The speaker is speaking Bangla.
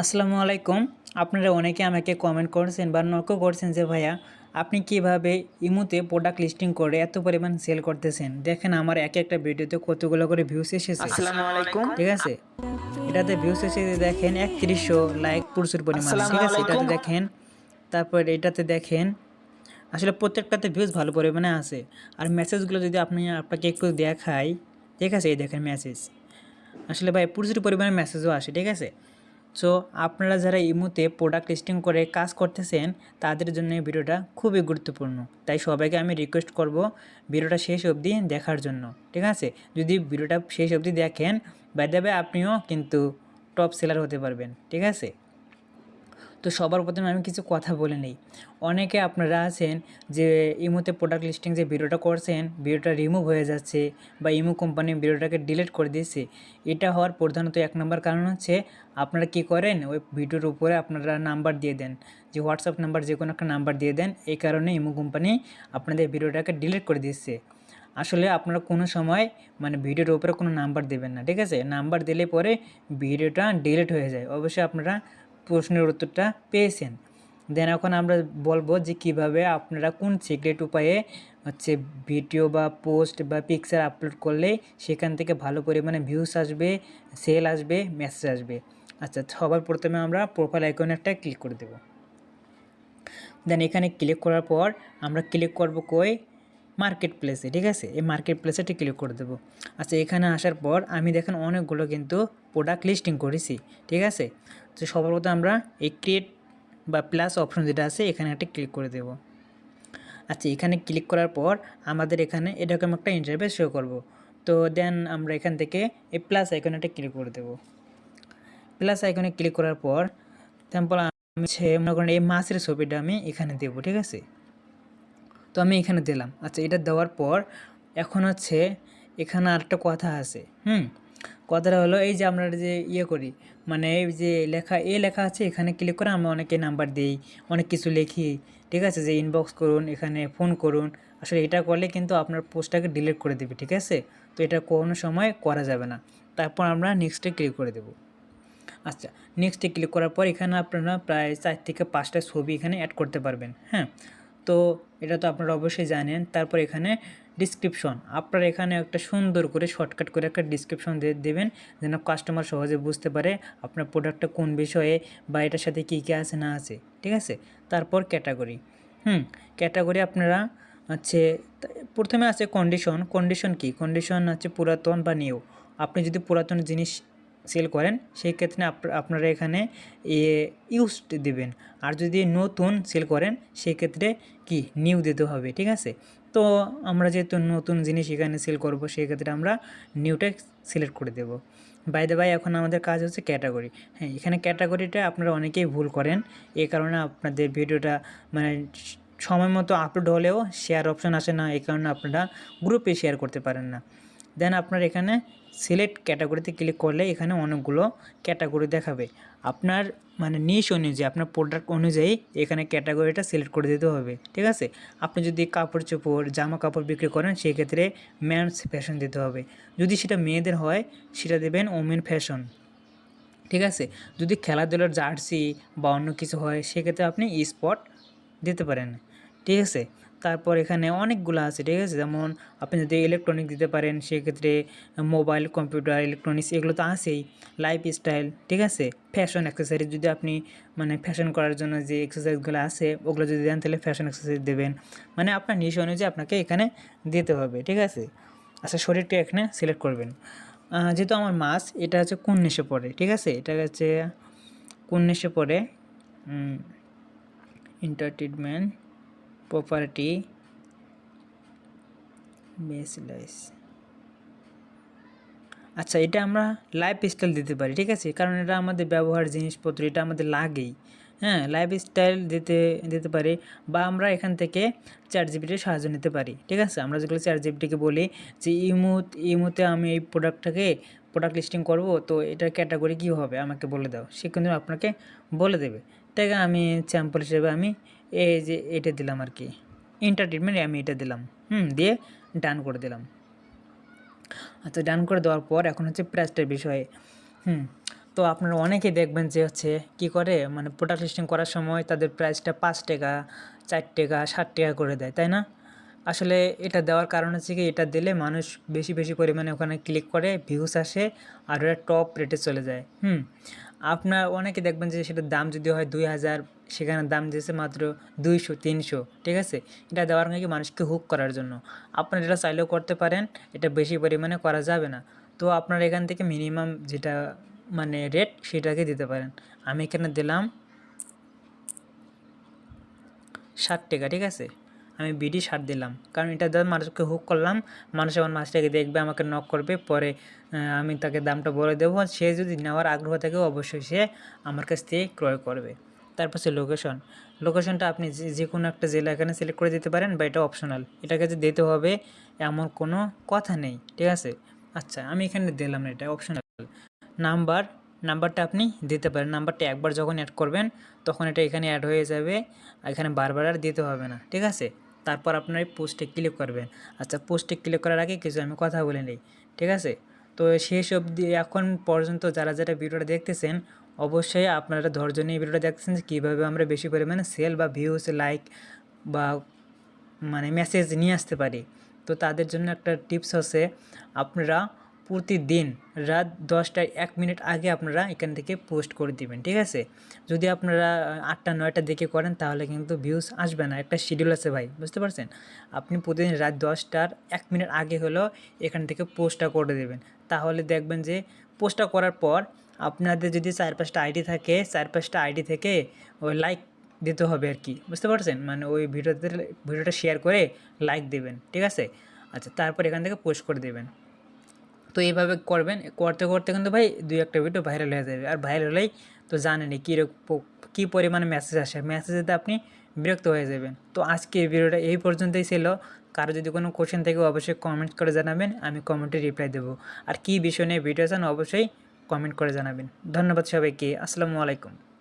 আসসালামু আলাইকুম। আপনারা অনেকে আমাকে কমেন্ট করছেন বা নকও করছেন যে ভাইয়া আপনি কীভাবে ইমুতে প্রোডাক্ট লিস্টিং করে এত পরিমাণ সেল করতেছেন? দেখেন আমার এক একটা ভিডিওতে কতগুলো করে ভিউস এসেছে। আসসালামু আলাইকুম। ঠিক আছে? এটাতে ভিউস এসেছে দেখেন একত্রিশশো লাইক প্রচুর পরিমাণ। ঠিক আছে? এটাতে দেখেন তারপর এটাতে দেখেন আসলে প্রত্যেকটাতে ভিউজ ভালো পরিমাণে আছে। আর মেসেজগুলো যদি আপনি আপনাকে একটু দেখাই ঠিক আছে? এই দেখেন মেসেজ আসলে ভাই প্রচুর পরিমাণে মেসেজও আসে ঠিক আছে? সো আপনারা যারা ইমুতে প্রোডাক্ট লিস্টিং করে কাজ করতেছেন, তাদের জন্য এই ভিডিওটা খুবই গুরুত্বপূর্ণ। তাই সবাইকে আমি রিকোয়েস্ট করব ভিডিওটা শেষ অবধি দেখার জন্য, ঠিক আছে? যদি ভিডিওটা শেষ অবধি দেখেন বাইদাবে আপনিও কিন্তু টপ সেলার হতে পারবেন, ঠিক আছে? তো সবার প্রথমে আমি কিছু কথা বলে নিই। অনেকে আপনারা আছেন যে ইমোতে প্রোডাক্ট লিস্টিং যে ভিডিওটা করছেন, ভিডিওটা রিমুভ হয়ে যাচ্ছে বা ইমো কোম্পানি ভিডিওটাকে ডিলিট করে দিয়েছে, এটা হওয়ার প্রধানত এক নম্বর কারণ হচ্ছে আপনারা কি করেন? ওই ভিডিওর উপরে আপনারা নাম্বার দিয়ে দেন। যে হোয়াটসঅ্যাপ নাম্বার যে কোনো একটা নাম্বার দিয়ে দেন, এই কারণে ইমো কোম্পানি আপনাদের ভিডিওটাকে ডিলিট করে দিচ্ছে আসলে আপনারা কোনো সময় মানে ভিডিওর উপরে কোনো নাম্বার দেবেন না, ঠিক আছে? নাম্বার দিলে পরে ভিডিওটা ডিলিট হয়ে যায়। অবশ্যই আপনারা প্রশ্নের উত্তরটা পেয়েছেন। দেন এখন আমরা বলব যে কীভাবে আপনারা কোন সিক্রেট উপায়ে হচ্ছে ভিডিও বা পোস্ট বা পিকচার আপলোড করলে সেখান থেকে ভালো পরিমাণে ভিউস আসবে সেল আসবে মেসেজ আসবে। আচ্ছা সবার প্রথমে আমরা প্রোফাইল আইকনে একটা ক্লিক করে দেব। দেন এখানে ক্লিক করার পর আমরা ক্লিক করব কই? মার্কেট প্লেসে ঠিক আছে? এই মার্কেট প্লেসেটি ক্লিক করে দেবো। আচ্ছা এখানে আসার পর আমি দেখেন অনেকগুলো কিন্তু প্রোডাক্ট লিস্টিং করেছি, ঠিক আছে? তো সবার প্রথমে আমরা এই ক্রিয়েট বা প্লাস অপশন যেটা আছে, এখানে একটা ক্লিক করে দেব। আচ্ছা এখানে ক্লিক করার পর আমাদের এখানে এরকম একটা ইন্টারভেস শো করব। তো দেন আমরা এখান থেকে এই প্লাস আইকনে একটা ক্লিক করে দেব। প্লাস আইকনে ক্লিক করার পর তেমন আমি হচ্ছে মনে করেন এই মাছের ছবিটা আমি এখানে দেবো, ঠিক আছে? তো আমি এখানে দিলাম। আচ্ছা এটা দেওয়ার পর এখন হচ্ছে এখানে আরেকটা কথা আছে, হুম? কথাটা হলো, এই যে আমরা যে ইয়ে করি মানে এই যে লেখা, এ লেখা আছে, এখানে ক্লিক করে আমরা অনেকে নাম্বার দিই, অনেক কিছু লিখি, ঠিক আছে? যে ইনবক্স করুন, এখানে ফোন করুন, আসলে এটা করলে কিন্তু আপনার পোস্টটাকে ডিলিট করে দেবে, ঠিক আছে? তো এটা কোনো সময় করা যাবে না। তারপর আমরা নেক্সটে ক্লিক করে দেবো। আচ্ছা নেক্সটে ক্লিক করার পর এখানে আপনারা প্রায় চার থেকে পাঁচটা ছবি এখানে অ্যাড করতে পারবেন হ্যাঁ? তো এটা তো আপনারা অবশ্যই জানেন। তারপর এখানে ডিসক্রিপশন আপনারা এখানে একটা সুন্দর করে শর্টকাট করে একটা ডিসক্রিপশন দেবেন, যেন কাস্টমার সহজে বুঝতে পারে আপনার প্রোডাক্টটা কোন বিষয়ে বা এটার সাথে কী কী আছে না আছে, ঠিক আছে? তারপর ক্যাটাগরি হুম ক্যাটাগরি আপনারা হচ্ছে, প্রথমে আছে কন্ডিশন কন্ডিশন কি? কন্ডিশন হচ্ছে পুরাতন বা নিউ আপনি যদি পুরাতন জিনিস সেল করেন, সেই ক্ষেত্রে আপনারা এখানে ইউজ দেবেন। আর যদি নতুন সেল করেন, সেই ক্ষেত্রে কি? নিউ দিতে হবে, ঠিক আছে? তো আমরা যেহেতু নতুন জিনিস এখানে সেল করব সেই ক্ষেত্রে আমরা নিউটা সিলেক্ট করে দেব। দ্য বাই এখন আমাদের কাজ হচ্ছে ক্যাটাগরি হ্যাঁ এখানে ক্যাটাগরিটা আপনারা অনেকেই ভুল করেন। এ কারণে আপনাদের ভিডিওটা মানে সময় মতো আপলোড হলেও শেয়ার অপশন আসে না এই কারণে আপনারা গ্রুপে শেয়ার করতে পারেন না। দেন আপনার এখানে সিলেক্ট ক্যাটাগরিতে ক্লিক করলে এখানে অনেকগুলো ক্যাটাগরি দেখাবে। আপনার মানে নিশ অনুযায়ী, আপনার প্রোডাক্ট অনুযায়ী এখানে ক্যাটাগরিটা সিলেক্ট করে দিতে হবে, ঠিক আছে? আপনি যদি কাপড় চোপড়, জামা কাপড় বিক্রি করেন, সেক্ষেত্রে ম্যানস ফ্যাশন দিতে হবে। যদি সেটা মেয়েদের হয়, সেটা দেবেন ওমেন ফ্যাশন ঠিক আছে? যদি খেলাধুলার জার্সি বা অন্য কিছু হয়, সেক্ষেত্রে আপনি স্পট দিতে পারেন, ঠিক আছে? তারপর এখানে অনেকগুলো আছে, ঠিক আছে? যেমন আপনি যদি ইলেকট্রনিক দিতে পারেন, সেক্ষেত্রে মোবাইল কম্পিউটার ইলেকট্রনিক্স এগুলো তো আছেই। লাইফ স্টাইল ঠিক আছে? ফ্যাশন অ্যাক্সেসারিজ যদি আপনি মানে ফ্যাশন করার জন্য যে এক্সারসাইজগুলো আছে, ওগুলো যদি দেন, তাহলে ফ্যাশন এক্সারসাইজ দেবেন। মানে আপনার নিশ অনুযায়ী আপনাকে এখানে দিতে হবে, ঠিক আছে? আচ্ছা শরীরটা এখানে সিলেক্ট করবেন। যেহেতু আমার মাস এটা হচ্ছে কোন নেশে পড়ে ঠিক আছে? এটা হচ্ছে কোন নেশে পড়ে এন্টারটেনমেন্ট প্রপার্টি বেসলাইস আচ্ছা এটা আমরা লাইফ স্টাইল দিতে পারি, ঠিক আছে? কারণ এটা আমাদের ব্যবহার জিনিসপত্র, এটা আমাদের লাগেই। হ্যাঁ লাইফ স্টাইল দিতে দিতে পারি বা আমরা এখান থেকে চার জিবিটির সাহায্য নিতে পারি, ঠিক আছে? আমরা যেগুলো চার জিবিটিকে বলি যে ইমুত ইমুতে আমি এই প্রোডাক্টটাকে প্রোডাক্ট লিস্টিং করব, তো এটার ক্যাটাগরি কী হবে? আমাকে বলে দাও। সে কিন্তু আপনাকে বলে দেবে। তাই আমি স্যাম্পল হিসেবে আমি এই যে এটা দিলাম আর কি। এন্টারটেনমেন্ট আমি এটা দিলাম। হুম, দিয়ে ডান করে দিলাম। আচ্ছা ডান করে দেওয়ার পর এখন হচ্ছে প্রাইসটার বিষয়ে। হুম, তো আপনারা অনেকেই দেখবেন যে হচ্ছে কি করে মানে প্রোডাক্ট লিস্টিং করার সময় তাদের প্রাইসটা পাঁচ টাকা, চার টাকা ষাট টাকা করে দেয়, তাই না? আসলে এটা দেওয়ার কারণ হচ্ছে কি, এটা দিলে মানুষ বেশি বেশি পরিমাণে ওখানে ক্লিক করে ভিউস আসে, আর ওটা টপ রেটে চলে যায়। হুম, আপনার অনেকে দেখবেন যে সেটার দাম যদি হয় দুই হাজার সেখানে দাম দিয়েছে মাত্র দুইশো, তিনশো, ঠিক আছে? এটা দেওয়ার নাকি মানুষকে হুক করার জন্য। আপনারা এটা চাইলেও করতে পারেন, এটা বেশি পরিমাণে করা যাবে না। তো আপনার এখান থেকে মিনিমাম যেটা মানে রেট সেটাকে দিতে পারেন। আমি এখানে দিলাম ষাট টাকা, ঠিক আছে? আমি বিডি ষাট দিলাম। কারণ এটা দ্বারা মানুষকে হুক করলাম। মানুষ আমার মাছটাকে দেখবে, আমাকে নক করবে, পরে আমি তাকে দামটা বলে দেবো। সে যদি নেওয়ার আগ্রহ থাকে, অবশ্যই সে আমার কাছ থেকে ক্রয় করবে। তারপর সে লোকেশন লোকেশনটা আপনি যে কোনো একটা জেলা এখানে সিলেক্ট করে দিতে পারেন, বা এটা অপশনাল এটাকে যে দিতে হবে, এমন কোনো কথা নেই, ঠিক আছে? আচ্ছা আমি এখানে দিলাম না এটা অপশনাল নাম্বার নাম্বারটা আপনি দিতে পারেন। নাম্বারটা একবার যখন অ্যাড করবেন, তখন এটা এখানে অ্যাড হয়ে যাবে এখানে বারবার আর দিতে হবে না, ঠিক আছে? তারপর আপনার এই পোস্টে ক্লিক করবেন। আচ্ছা পোস্টে ক্লিক করার আগে কিছু আমি কথা বলে নিই, ঠিক আছে? তো সব দিয়ে এখন পর্যন্ত যারা যারা ভিডিওটা দেখতেছেন অবশ্যই আপনারা ধৈর্য নিয়ে ভিডিওটা দেখছেন যে কীভাবে আমরা বেশি পরিমাণে সেল বা ভিউস লাইক বা মানে মেসেজ নিয়ে আসতে পারি। তো তাদের জন্য একটা টিপস হচ্ছে আপনারা প্রতিদিন রাত দশটায় এক মিনিট আগে আপনারা এখান থেকে পোস্ট করে দিবেন, ঠিক আছে? যদি আপনারা আটটা, নয়টার দিকে করেন তাহলে কিন্তু ভিউজ আসবে না, একটা শিডিউল আছে ভাই, বুঝতে পারছেন? আপনি প্রতিদিন রাত দশটার এক মিনিট আগে হলেও এখান থেকে পোস্টটা করে দেবেন। তাহলে দেখবেন যে পোস্টটা করার পর আপনাদের যদি চার পাঁচটা আইডি থাকে চার পাঁচটা আইডি থেকে ওই লাইক দিতে হবে আর কি। বুঝতে পারছেন? মানে ওই ভিডিওতে, ভিডিওটা শেয়ার করে লাইক দেবেন, ঠিক আছে? আচ্ছা তারপর এখান থেকে পোস্ট করে দেবেন। তো এইভাবে করবেন, করতে করতে কিন্তু ভাই দুই একটা ভিডিও ভাইরাল হয়ে যাবে। আর ভাইরাল হলেই তো জানেনই কী কী পরিমাণে মেসেজ আসে। মেসেজেতে আপনি বিরক্ত হয়ে যাবেন। তো আজকে ভিডিওটা এই পর্যন্তই ছিল। কারও যদি কোনো কোশ্চেন থাকে, অবশ্যই কমেন্ট করে জানাবেন। আমি কমেন্টে রিপ্লাই দেবো। আর কী বিষয় নিয়ে ভিডিও চান, অবশ্যই কমেন্ট করে জানাবেন। ধন্যবাদ সবাইকে। আসসালামু আলাইকুম।